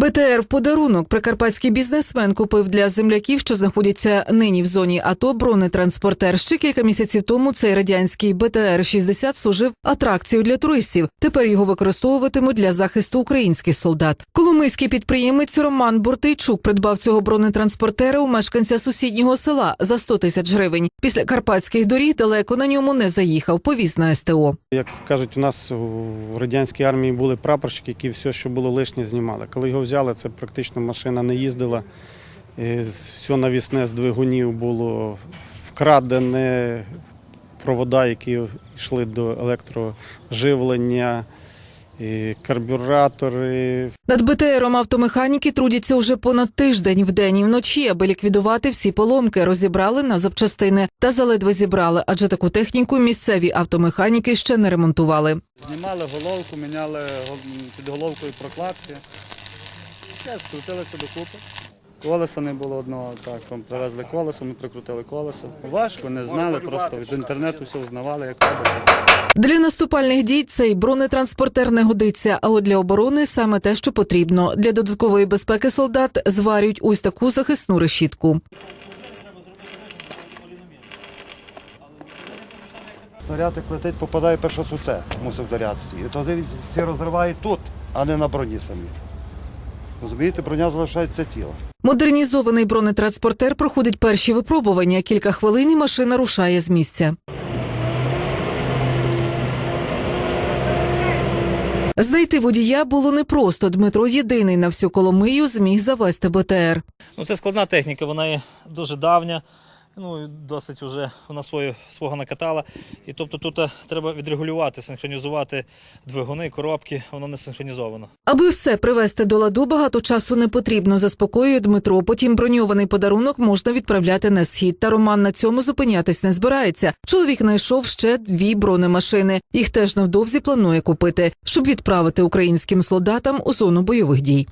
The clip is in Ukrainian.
БТР в подарунок прикарпатський бізнесмен купив для земляків, що знаходяться нині в зоні АТО, бронетранспортер. Ще кілька місяців тому цей радянський БТР-60 служив атракцією для туристів. Тепер його використовуватимуть для захисту українських солдат. Коломийський підприємець Роман Бортейчук придбав цього бронетранспортера у мешканця сусіднього села за 100 тисяч гривень. Після карпатських доріг далеко на ньому не заїхав. Повіз на СТО. Як кажуть, у нас в радянській армії були прапорщики, які все, що було лишнє, знімали. Коли його взяли, це практично машина не їздила. Все навісне з двигунів було вкрадене, провода, які йшли до електроживлення, і карбюратори, Над БТРом автомеханіки трудяться уже понад тиждень вдень і вночі, аби ліквідувати всі поломки. Розібрали на запчастини та заледве зібрали, адже таку техніку місцеві автомеханіки ще не ремонтували. Знімали головку, міняли під головкою прокладки. Все, скрутилися докупи. Колеса не було одного, так, там привезли колесо, ми прикрутили колесо. Важко, не знали, просто від інтернету все узнавали, як треба. Для наступальних дій цей бронетранспортер не годиться, а от для оборони саме те, що потрібно. Для додаткової безпеки солдат зварюють ось таку захисну решітку. Снаряд як летить, попадає перше суце, мусив вдарятися. І тоді він ці розриває тут, а не на броні самі. Розумієте, броня залишається ціла. Модернізований бронетранспортер проходить перші випробування. Кілька хвилин і машина рушає з місця. Знайти водія було непросто. Дмитро єдиний на всю Коломию зміг завести БТР. Ну, це складна техніка, вона є дуже давня. Ну, досить вже вона свою, свого накатала. І тобто тут е, треба відрегулювати, синхронізувати двигуни, коробки, воно не синхронізовано. Аби все привести до ладу, багато часу не потрібно, заспокоює Дмитро. Потім броньований подарунок можна відправляти на схід. Та Роман на цьому зупинятись не збирається. Чоловік знайшов ще дві бронемашини. Їх теж невдовзі планує купити, щоб відправити українським солдатам у зону бойових дій.